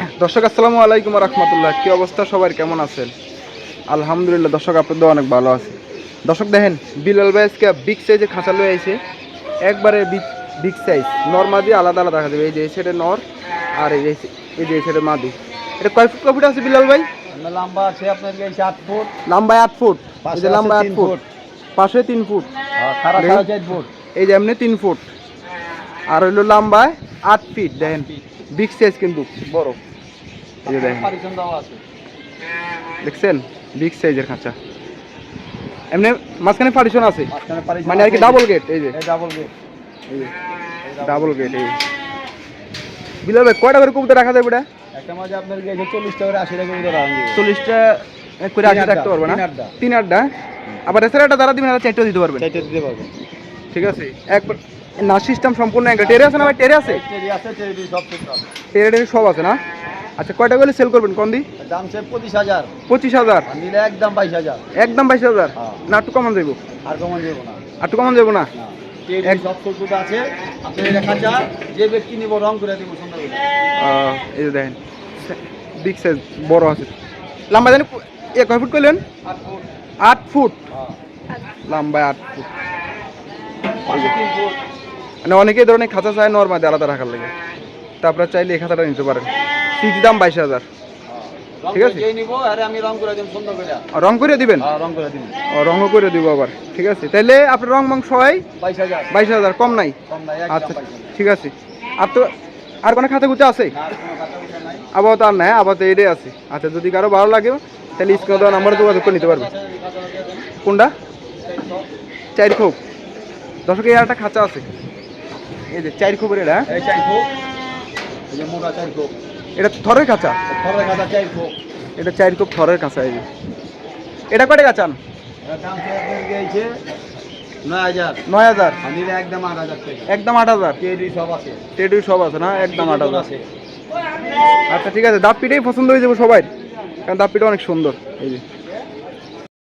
দর্শক আসসালামু আলাইকুম রহমতুল্লাহ। কী অবস্থা সবার? কেমন আছেন? আলহামদুলিল্লাহ দর্শক আপনাদের অনেক ভালো আছে দর্শক দেখেন বিলাল ভাই আজকে বিগ সাইজের খাঁচা লয়ে আইছে। একবারে বিগ বিগ সাইজ নর মাদি আলাদা আলাদা দেখা যাবে। এই যে এই সাইডে নর আর এই যে- এই যে এই সাইডে মাদি। এটা কয় ফুট কয় ফুট আছে বিলাল ভাই? লম্বা আছে আপনার আট ফুট। লম্বায় আট ফুট। এই পাশে যে লম্বা আট ফুট। পাশে তিন ফুট। এই যে এমনি তিন ফুট। আর হইল লম্বায় আট ফিট দেখেন। বিগ সাইজ কিন্তু বড়। এই যে দেখেন। পারিশন দেওয়া আছে দেখছেন? বিগ সাইজের খাঁচা। এমনি মাঝখানে পার্টিশন আছে। মানে আর কি ডাবল গেট এই যে। ডাবল গেট এই যে। ডাবল গেট এই বিলাল ভাই কয়টা করে কবুতর রাখা যাবে এটা? একটা মাঝে আপনার গেছে চল্লিশ টাকা করে আশি টাকা করে রাখা যাবে। চল্লিশটা করে তিন আশি রাখতে পারবে না? তিন আড্ডা। আবার এছাড়া একটা দ্বারা দিবেন আর চারটেও দিতে পারবেন। চারটে দিতে পারবেন। ঠিক আছে। একবার না সিস্টেম সম্পূর্ণ একটা টেরে আছে না ভাই? টেরে আছে? টেরে সব আছে না? আচ্ছা কয়টা করে সেল করবেন কোন দি? দাম সে পঁচিশ হাজার। পঁচিশ হাজার। নিলে একদম বাইশ হাজার। একদম বাইশ হাজার? হ্যাঁ। না একটু কমান যাব আর কমন দেবো না। আর একটু কমান যাব না? আছে। যে ব্যক্তি নিব রং করে দিব এই দেখেন বিগ সাইজ বড় আছে। লম্বা জানি এ কয় ফুট করলেন আট ফুট। হ্যাঁ। লম্বায় আট ফুট। ফুট। মানে অনেকে এই ধরনের খাঁচা চায় নর্মাদি আলাদা রাখার লাগে। তারপরে চাইলে এই খাতাটা নিতে পারেন। ফিক্স দাম বাইশ হাজার। ঠিক আছে। রং করে দিবেন? হ্যাঁ রং করে দিব ও রঙও করে দিব আবার। ঠিক আছে? তাইলে আপনার রং মাংস হয় বাইশ হাজার। কম নাই? আচ্ছা ঠিক আছে। আর তো আর কোনো খাতা খুঁজে আছে? আর নাই। আপাতত আর নাই আপাতত এটাই আছে। আচ্ছা যদি কারও ভালো লাগে তাহলে স্ক্রিনে দেওয়া নাম্বারে যোগাযোগ করে নিতে পারবে কোনটা? চার খোপ দর্শক এই আর একটা খাঁচা আছে। এই যে চার খোপের এটা? এই চাই খোপ। এই যে মোটা চাই খোপ। এটা থরের কাটা চাই খোপ। এটা চার খোপ থরের খাঁচা এই যে। এটা কয়টা কাঁচান নয় হাজার। একদম আট হাজার একদম আট হাজার? সব আছে। টেডি সব আছে না? একদম আট হাজার। আছে। আচ্ছা ঠিক আছে। দাপ পিটাই পছন্দ হয়ে যাব সবাই। কারণ দাপ পিটা অনেক সুন্দর এই যে।